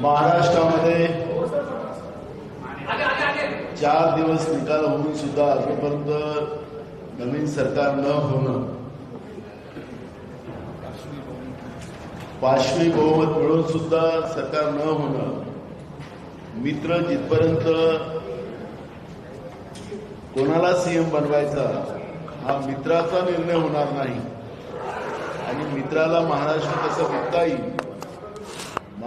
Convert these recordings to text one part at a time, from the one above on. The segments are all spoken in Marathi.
महाराष्ट्रामध्ये चार दिवस निकाल होऊन सुद्धा अजूनपर्यंत नवीन सरकार न होणं. पाचवी बहुमत मिळून सुद्धा सरकार न होणं. मित्र जिथपर्यंत कोणाला सीएम बनवायचा हा मित्राचा निर्णय होणार नाही. आणि मित्राला महाराष्ट्र कसं विकता येईल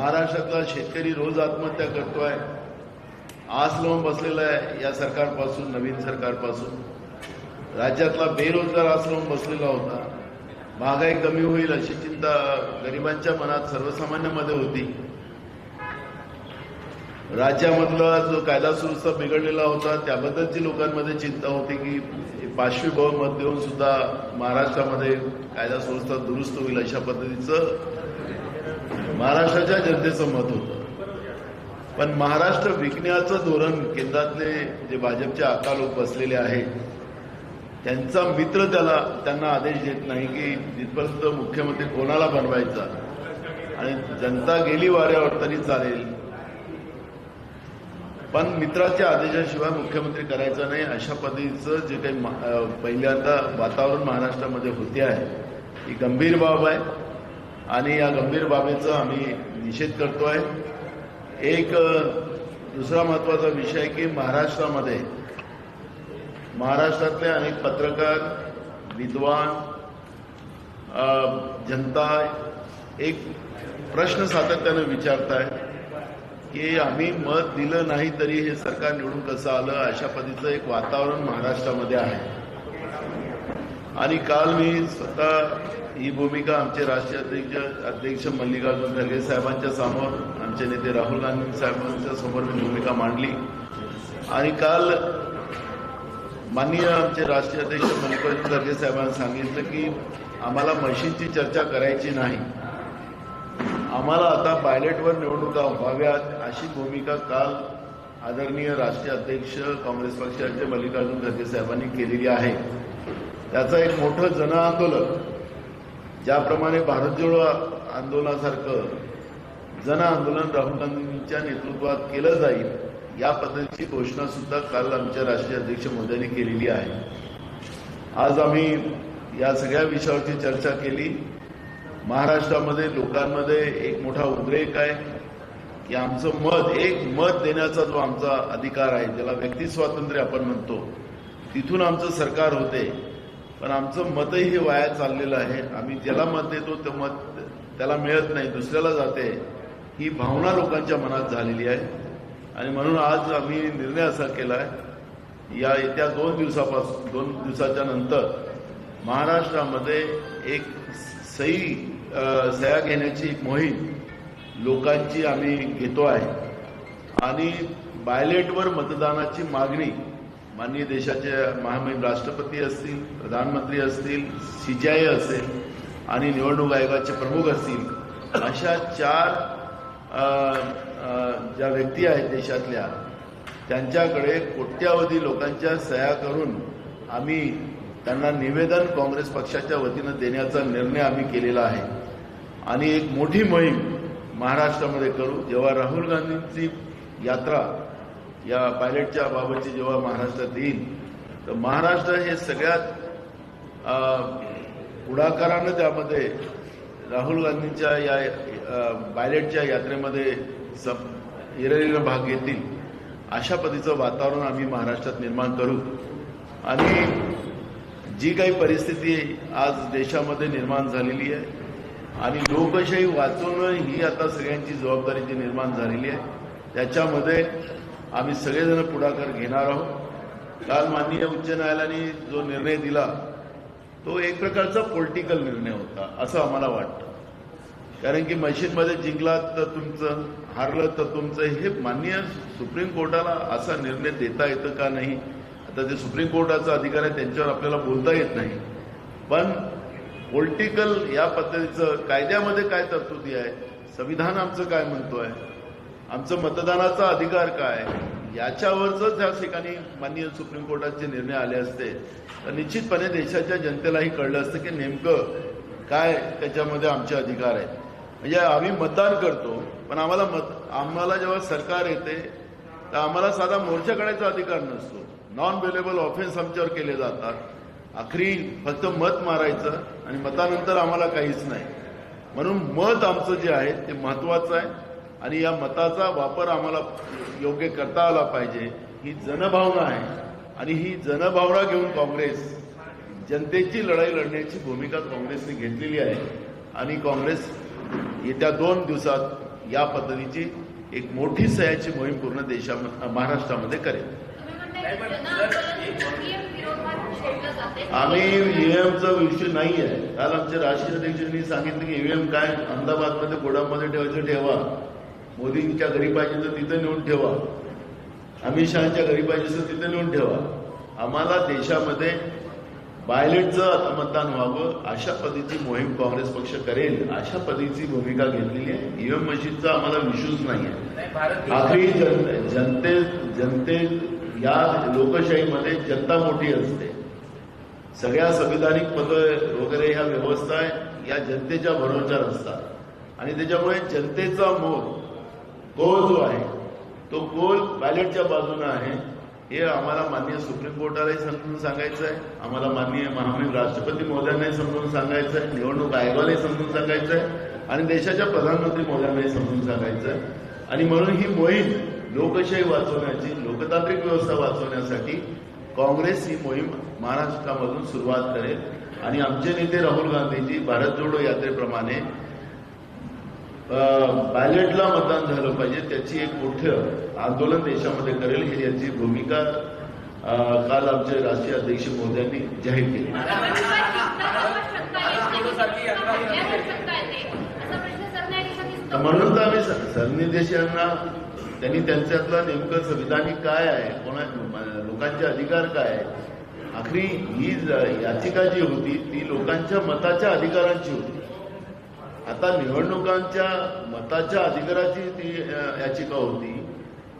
महाराष्ट्रातला शेतकरी रोज आत्महत्या करतोय. आस लावून बसलेला आहे या सरकारपासून नवीन सरकारपासून. राज्यातला बेरोजगार आस लावून बसलेला होता. महागाई कमी होईल अशी चिंता गरिबांच्या मनात सर्वसामान्यांमध्ये होती. राज्यामधला जो कायदा सुव्यवस्था बिघडलेला होता त्याबद्दलची लोकांमध्ये चिंता होती की पाचवी मत देऊन सुद्धा महाराष्ट्रामध्ये कायदा सुव्यवस्था दुरुस्त होईल अशा पद्धतीचं महाराष्ट्राच्या जनतेचं मत होतं. पण महाराष्ट्र विकण्याचं धोरण केंद्रातले जे भाजपचे आका लोक बसलेले आहेत त्यांचा मित्र त्याला त्यांना आदेश देत नाही की जिथपर्यंत मुख्यमंत्री कोणाला बनवायचा. आणि जनता गेली वाऱ्यावर तरी चालेल. पण मित्राच्या आदेशाशिवाय मुख्यमंत्री करायचा नाही अशा पद्धतीचं जे काही पहिल्यांदा वातावरण महाराष्ट्रामध्ये होते आहे ही गंभीर बाब आहे. आणि या गंभीर बाबीचा आम्ही निषेध करतोय एक दुसरा महत्त्वाचा विषय की महाराष्ट्रामध्ये महाराष्ट्रातले अनेक पत्रकार विद्वान जनता एक प्रश्न सातत्यानं विचारताय की आम्ही मत दिलं नाही तरी हे सरकार निवडून कसं आलं? अशा पद्धतीचं एक वातावरण महाराष्ट्रामध्ये आहे. आणि काल मी स्वतः ही भूमिका आमचे राष्ट्रीय अध्यक्ष अध्यक्ष मल्लिकार्जुन खरगे साहेबांच्या समोर आमचे नेते राहुल गांधी साहेबांच्या समोर मी भूमिका मांडली. आणि काल माननीय आमचे राष्ट्रीय अध्यक्ष मल्लिकार्जुन खरगे साहेबांनी सांगितलं की आम्हाला मशीनची चर्चा करायची नाही. आम्हाला आता पायलटवर निवडणुका व्हाव्यात अशी भूमिका काल आदरणीय राष्ट्रीय अध्यक्ष काँग्रेस पक्षाचे मल्लिकार्जुन खरगे साहेबांनी केलेली आहे. त्याचं एक मोठं जन आंदोलन ज्याप्रमाणे भारत जोडो आंदोलनासारखं जन आंदोलन राहुल गांधींच्या नेतृत्वात केलं जाईल या पद्धतीची घोषणा सुद्धा काल आमच्या राष्ट्रीय अध्यक्ष मोदींनी केलेली आहे. आज आम्ही या सगळ्या विषयावरची चर्चा केली. महाराष्ट्रामध्ये लोकांमध्ये एक मोठा उद्रेक आहे. की आमचं मत एक मत देण्याचा जो आमचा अधिकार आहे ज्याला व्यक्ती स्वातंत्र्य आपण म्हणतो तिथून आमचं सरकार होते. पण आमचं मतही हे वाया चाललेलं आहे. आम्ही ज्याला मत देतो ते मत त्याला मिळत नाही दुसऱ्याला जाते. ही भावना लोकांच्या मनात झालेली आहे. आणि म्हणून आज आम्ही निर्णय असा केला आहे या येत्या दोन दिवसापासून दोन दिवसाच्या नंतर महाराष्ट्रामध्ये एक सही सह्या घेण्याची एक मोहीम लोकांची आम्ही घेतो आहे. आणि बायलेटवर मतदानाची मागणी माननीय देशाचे महामहिम राष्ट्रपती असतील प्रधानमंत्री असतील सीजीआय असेल आणि निवडणूक आयोगाचे प्रमुख असतील अशा चार ज्या व्यक्ती आहेत देशातल्या त्यांच्याकडे कोट्यावधी लोकांच्या सह्या करून आम्ही त्यांना निवेदन काँग्रेस पक्षाच्या वतीनं देण्याचा निर्णय आम्ही केलेला आहे. आणि एक मोठी मोहीम महाराष्ट्रामध्ये करू. जेव्हा राहुल गांधींची यात्रा या पायलटच्या बाबतची जेव्हा महाराष्ट्रात येईल तर महाराष्ट्र हे सगळ्यात पुढाकारानं त्यामध्ये राहुल गांधींच्या या पायलटच्या यात्रेमध्ये सप हिरहिरीनं भाग घेतील. अशा पद्धतीचं वातावरण आम्ही महाराष्ट्रात निर्माण करू. आणि जी काही परिस्थिती आज देशामध्ये निर्माण झालेली आहे आणि लोकशाही वाचवणं ही आता सगळ्यांची जबाबदारी जी निर्माण झालेली आहे त्याच्यामध्ये आम्ही सगळेजण पुढाकार घेणार आहोत. काल माननीय उच्च न्यायालयाने जो निर्णय दिला तो एक प्रकारचा पॉलिटिकल निर्णय होता असं आम्हाला वाटतं. कारण की मशीदमध्ये जिंकलात तर तुमचं हारलं तर तुमचं हे माननीय सुप्रीम कोर्टाला असा निर्णय देता येतं का नाही? आता जे सुप्रीम कोर्टाचा अधिकार आहे त्यांच्यावर आपल्याला बोलता येत नाही. पण पॉलिटिकल या पद्धतीचं कायद्यामध्ये काय तरतुदी आहे? संविधान आमचं काय म्हणतो आहे आमचं मतदानाचा अधिकार काय? याच्यावरच त्या ठिकाणी माननीय सुप्रीम कोर्टाचे निर्णय आले असते. तर निश्चितपणे देशाच्या जनतेलाही कळलं असतं की नेमकं काय त्याच्यामध्ये आमचे अधिकार आहेत. म्हणजे आम्ही मतदान करतो पण आम्हाला मत आम्हाला जेव्हा सरकार येते तर आम्हाला साधा मोर्चा काढायचा अधिकार नसतो. नॉन वेलेबल ऑफेन्स आमच्यावर केले जातात. आखरी फक्त मत मारायचं आणि मतानंतर आम्हाला काहीच नाही. म्हणून मत आमचं जे आहे ते महत्वाचं आहे. आणि या मताचा वापर आम्हाला योग्य करता आला पाहिजे ही जनभावना आहे. आणि ही जनभावना घेऊन काँग्रेस जनतेची लढाई लढण्याची भूमिका काँग्रेसने घेतलेली आहे. आणि काँग्रेस येत्या दोन दिवसात या पद्धतीची एक मोठी सह्याची मोहीम पूर्ण देशा महाराष्ट्रामध्ये करेल. आम्ही ईव्हीएमचा विषय नाही आहे. काल आमच्या राष्ट्रीय अध्यक्षांनी सांगितलं की ईव्हीएम काय अहमदाबादमध्ये गोडामध्ये ठेवायचं ठेवा. मोदींच्या घरी पाहिजे तर तिथं नेऊन ठेवा. अमित शहाच्या घरी पाहिजे तर तिथं नेऊन ठेवा. आम्हाला देशामध्ये बायलेटचं मतदान व्हावं अशा पद्धतीची मोहीम काँग्रेस पक्ष करेल अशा पद्धतीची भूमिका घेतलेली आहे. ईव्हीएम मशीनचा आम्हाला विश्वास नाही आहे. आखरी जन जनते जनते या लोकशाहीमध्ये जनता मोठी असते. सगळ्या संविधानिक पद वगैरे ह्या व्यवस्था या जनतेच्या भरोश्यावर असतात. आणि त्याच्यामुळे जनतेचा मोल गोल जो आहे तो गोल बॅलेटच्या बाजूने आहे. हे आम्हाला माननीय सुप्रीम कोर्टालाही समजून सांगायचं आहे. आम्हाला माननीय महामहिम राष्ट्रपती महोदयांनाही समजून सांगायचं आहे. निवडणूक आयोगालाही समजून सांगायचं आहे. आणि देशाच्या प्रधानमंत्री महोदयांनाही समजून सांगायचं आहे. आणि म्हणून ही मोहीम लोकशाही वाचवण्याची लोकतांत्रिक व्यवस्था वाचवण्यासाठी काँग्रेस ही मोहीम महाराष्ट्रामधून सुरुवात करेल. आणि आमचे नेते राहुल गांधीजी भारत जोडो यात्रेप्रमाणे बॅलेटला मतदान झालं पाहिजे त्याची एक मोठं आंदोलन देशामध्ये करेल ही याची भूमिका काल आमचे राष्ट्रीय अध्यक्ष मोदयांनी जाहीर केली. म्हणून तर आम्ही सरनिर्देशांना यांना त्यांनी त्यांच्यातलं नेमकं संविधानिक काय आहे कोणा लोकांचे अधिकार काय आहे? आखरी ही याचिका जी होती ती लोकांच्या मताच्या अधिकारांची होती. आता निवडणुकांच्या मताच्या अधिकाराची ती याचिका होती.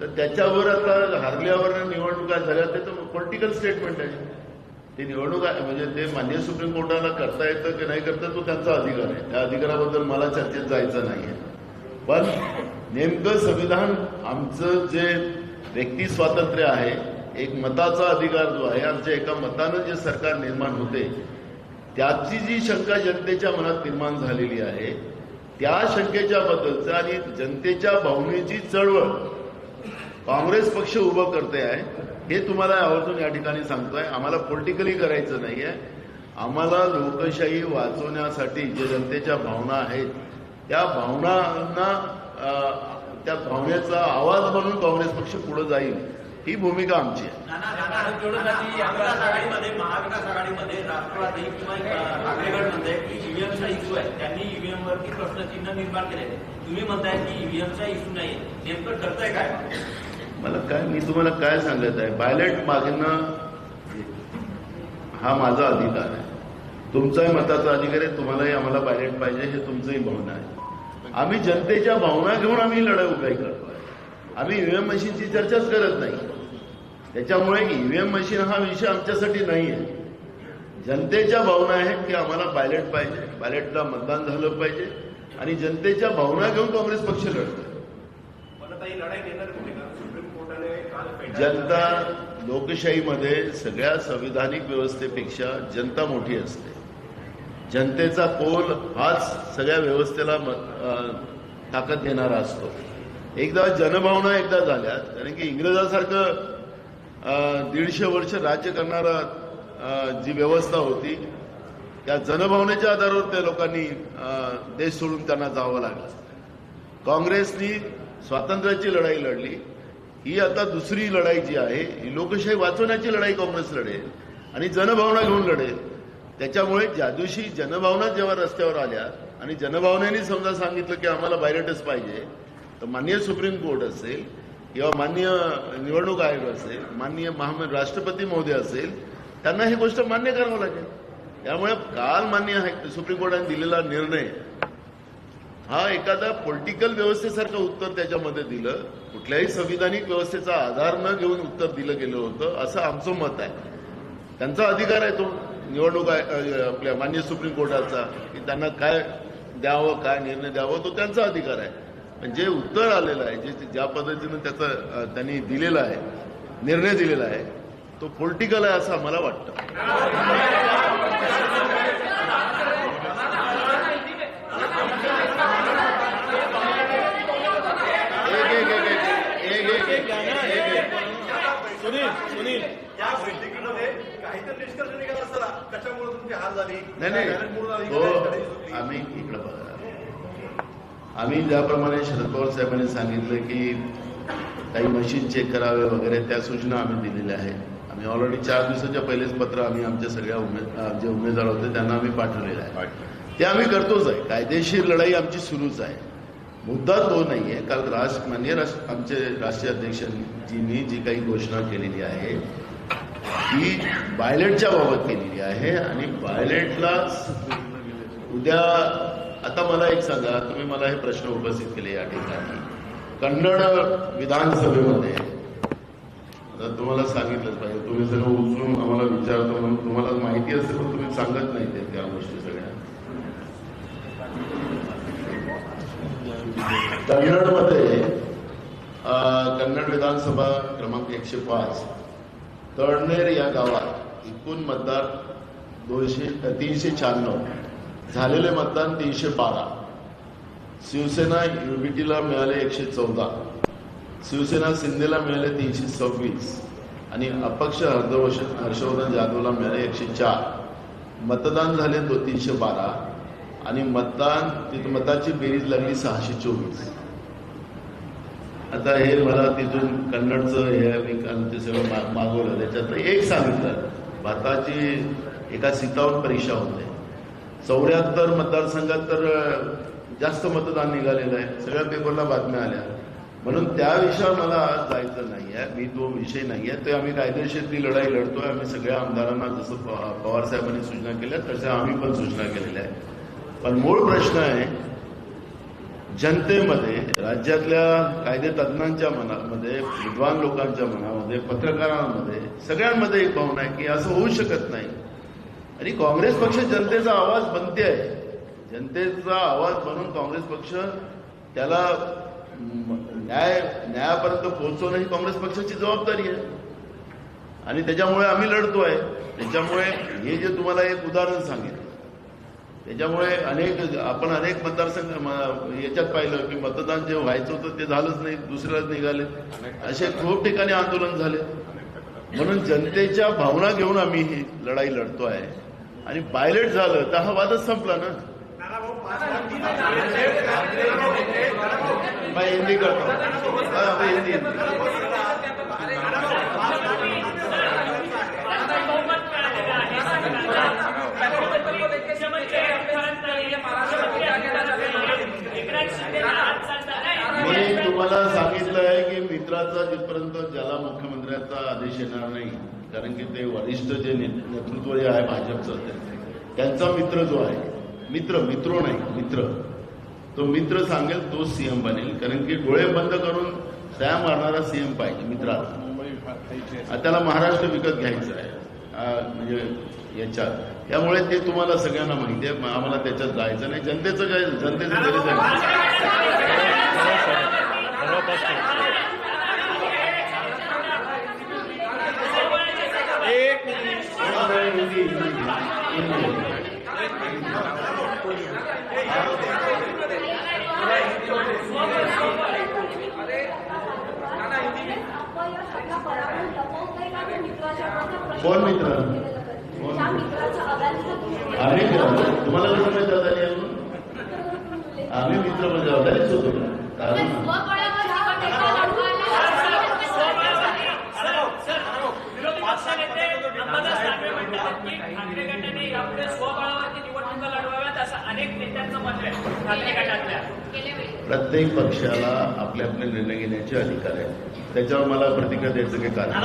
तर त्याच्यावर आता हारल्यावर निवडणुका झाल्या ते तर पॉलिटिकल स्टेटमेंट आहे. ते निवडणूक आहे म्हणजे ते मान्य सुप्रीम कोर्टाला करता येतं की नाही करता तो त्यांचा अधिकार आहे. त्या अधिकाराबद्दल मला चर्चेत जायचं नाही आहे पण नेमकं संविधान आमचं जे व्यक्ती स्वातंत्र्य आहे एक मताचा अधिकार जो आहे आमच्या एका मतानं जे सरकार निर्माण होते त्याची जी शंका जनतेच्या मनात निर्माण झालेली आहे त्या शंकेच्या बद्दलचं आणि जनतेच्या भावनेची चळवळ काँग्रेस पक्ष उभं करते आहे हे तुम्हाला आवर्जून या ठिकाणी सांगतोय. आम्हाला पॉलिटिकली करायचं नाहीये आम्हाला लोकशाही वाचवण्यासाठी जे जनतेच्या भावना आहेत त्या भावनांना त्या भावनेचा आवाज म्हणून काँग्रेस पक्ष पुढे जाईल. ही भूमिका आमची आहे. मला काय मी तुम्हाला काय सांगत आहे? बायलेट मागणं हा माझा अधिकार आहे. तुमचाही मताचा अधिकार आहे. तुम्हालाही आम्हाला बायलेट पाहिजे. हे तुमचंही भावना आहे. आम्ही जनतेच्या भावना घेऊन आम्ही लढाई उभी करतोय. आम्ही ईव्हीएम मशीनची चर्चाच करत नाही. त्याच्यामुळे ईव्हीएम मशीन हा विषय आमच्यासाठी नाही आहे जनतेच्या भावना आहेत की आम्हाला बायलेट पाहिजे बायलेटला मतदान झालं पाहिजे आणि जनतेच्या भावना घेऊन काँग्रेस पक्ष फेटाळली. जनता लोकशाहीमध्ये सगळ्या संविधानिक व्यवस्थेपेक्षा जनता मोठी असते. जनतेचा कोल हाच सगळ्या व्यवस्थेला ताकद देणारा असतो. एकदा जनभावना एकदा झाल्या कारण की इंग्रजासारखं दीडशे वर्ष राज्य करणारा जी व्यवस्था होती त्या जनभावनेच्या आधारावर त्या लोकांनी देश सोडून त्यांना जावं लागलं. काँग्रेसनी स्वातंत्र्याची लढाई लढली. ही आता दुसरी लढाई जी आहे ही लोकशाही वाचवण्याची लढाई काँग्रेस लढेल आणि जनभावना घेऊन लढेल. त्याच्यामुळे ज्या दिवशी जनभावना जेव्हा रस्त्यावर आल्या आणि जनभावनेने समजा सांगितलं की आम्हाला बायरेटच पाहिजे तर माननीय सुप्रीम कोर्ट असेल किंवा माननीय निवडणूक आयोग असेल माननीय महा राष्ट्रपती महोदय असेल त्यांना ही गोष्ट मान्य करावं लागेल. त्यामुळे काल मान्य आहे सुप्रीम कोर्टाने दिलेला निर्णय हा एखादा पॉलिटिकल व्यवस्थेसारखं उत्तर त्याच्यामध्ये दिलं कुठल्याही संविधानिक व्यवस्थेचा आधार न घेऊन उत्तर दिलं गेलं होतं असं आमचं मत आहे. त्यांचा अधिकार आहे तो निवडणूक आपल्या मान्य सुप्रीम कोर्टाचा की त्यांना काय द्यावं काय निर्णय द्यावं तो त्यांचा अधिकार आहे. जे उत्तर आलेलं आहे जे ज्या पद्धतीनं त्याचं त्यांनी दिलेलं आहे निर्णय दिलेला आहे तो पॉलिटिकल आहे असं आम्हाला वाटतं. नाही नाही. हो, आम्ही इकडं बघा. आम्ही ज्याप्रमाणे शरद पवार साहेबांनी सांगितलं की काही मशीन चेक करावे वगैरे त्या सूचना आम्ही दिलेल्या आहेत. आम्ही ऑलरेडी चार दिवसाच्या पहिलेच पत्र आम्ही आमच्या सगळ्या उमेद जे उमेदवार होते त्यांना आम्ही पाठवलेलं आहे. ते आम्ही करतोच आहे. कायदेशीर लढाई आमची सुरूच आहे. मुद्दा तो नाही आहे काल राष्ट्र मान्य राष्ट्र आमचे राष्ट्रीय अध्यक्षांजींनी जी काही घोषणा केलेली आहे ती बायलेटच्या बाबत केलेली आहे आणि बायलेटला उद्या आता मला एक सांगा तुम्ही मला हे प्रश्न उपस्थित केले या ठिकाणी. कन्नड विधानसभेमध्ये आता तुम्हाला सांगितलंच पाहिजे तुम्ही सगळं उचलून आम्हाला विचारतो म्हणून तुम्हाला माहिती असेल पण तुम्ही सांगत नाही ते त्या गोष्टी सगळ्या. कन्नडमध्ये कन्नड विधानसभा क्रमांक एकशे पाच तळनेर या गावात एकूण मतदार दोनशे तीनशे शहाण्णव. झालेले मतदान तीनशे बारा. शिवसेना युबीटीला मिळाले एकशे चौदा. शिवसेना शिंदेला मिळाले तीनशे सव्वीस. आणि अपक्ष हर्षवर्ष हर्षवर्धन जाधवला मिळाले एकशे चार. मतदान झाले दो तीनशे बारा. आणि मतदान तिथं मताची बेरीज लागली सहाशे चोवीस. आता हे मला तिथून कन्नडचं हे मी ते सगळं मागवलं. त्याच्यात एक सांगितलं. भारताची एका सीतावर परीक्षा होते. चौऱ्याहत्तर मतदारसंघात तर जास्त मतदान निघालेलं आहे. सगळ्या पेपरला बातम्या आल्या. म्हणून त्या विषयावर मला आज जायचं नाही आहे. मी तो विषय नाही आहे. ते आम्ही कायदेशीर ती लढाई लढतोय. आम्ही सगळ्या आमदारांना जसं पवारसाहेबांनी सूचना केल्या तशा आम्ही पण सूचना केलेल्या आहेत. पण मूळ प्रश्न आहे जनतेमध्ये राज्यातल्या कायदे तज्ज्ञांच्या मनामध्ये विद्वान लोकांच्या मनामध्ये पत्रकारांमध्ये सगळ्यांमध्ये एक भावना आहे की असं होऊ शकत नाही. आणि काँग्रेस पक्ष जनतेचा आवाज बनते आहे. जनतेचा आवाज बनून काँग्रेस पक्ष त्याला न्याय न्यायापर्यंत पोहोचवणं ही काँग्रेस पक्षाची जबाबदारी आहे. आणि त्याच्यामुळे आम्ही लढतोय त्याच्यामुळे हे जे तुम्हाला एक उदाहरण सांगितलं त्याच्यामुळे अनेक आपण अनेक मतदारसंघ म- याच्यात पाहिलं की मतदान जे व्हायचं होतं ते झालंच नाही दुसऱ्याच निघाले. असे खूप ठिकाणी आंदोलन झाले. म्हणून जनतेच्या भावना घेऊन आम्ही ही लढाई लढतो आहे. आणि पायलट झालं तर हा वादच संपला ना. हिंदी करतो. हिंदी हिंदी. मी तुम्हाला सांगितलं आहे की मित्राचा जिथपर्यंत ज्याला मुख्यमंत्र्याचा आदेश येणार नाही कारण की ते वरिष्ठ जे नेतृत्व जे आहे भाजपचं ते- त्यांचा मित्र जो आहे मित्र मित्रो नाही मित्र तो मित्र सांगेल तोच सीएम बनेल कारण की डोळे बंद करून त्या मारणारा सीएम पाहिजे मित्राला त्याला महाराष्ट्र विकत घ्यायचं आहे म्हणजे याच्यात त्यामुळे ते तुम्हाला सगळ्यांना माहिती आहे आम्हाला त्याच्यात जायचं नाही जनतेचं काय जनतेचं तरी जायचं कोण मित्र? आम्ही तुम्हाला मित्र मजा आली आम्ही मित्र म्हणजे मजा आली कारण की ठाकरे गटाने यापुढे स्वबळावरती निवडणुका लढवाव्यात असं अनेक नेत्यांचं मत आहे ठाकरे गटातल्या प्रत्येक पक्षाला आपले आपले निर्णय घेण्याचे अधिकार आहेत त्याच्यावर मला प्रतिक्रिया द्यायचं काही कारण आहे.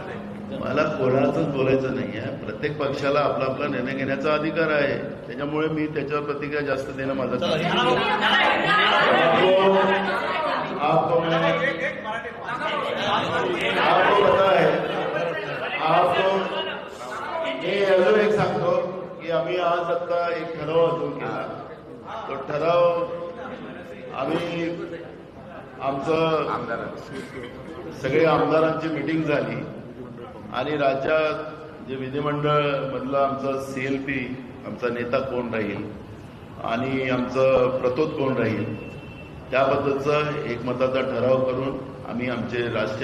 आहे. मला कोणाचंच बोलायचं नाही आहे प्रत्येक पक्षाला आपला आपला निर्णय घेण्याचा अधिकार आहे त्याच्यामुळे मी त्याच्यावर प्रतिक्रिया जास्त देणं माझं. आपको आपको मैं आपको है आपको मी अजून एक सांगतो की आम्ही आज आता एक ठराव अजून केला तो ठराव आम्ही आमचं सगळे आमदारांची मिटिंग झाली आणि राज्यात जे विधिमंडळ मधलं आमचं सीएलपी आमचा नेता कोण राहील? आणि आमचं प्रतोद कोण राहील? त्याबद्दलचा एकमताचा ठराव करून आम्ही आमचे राष्ट्रीय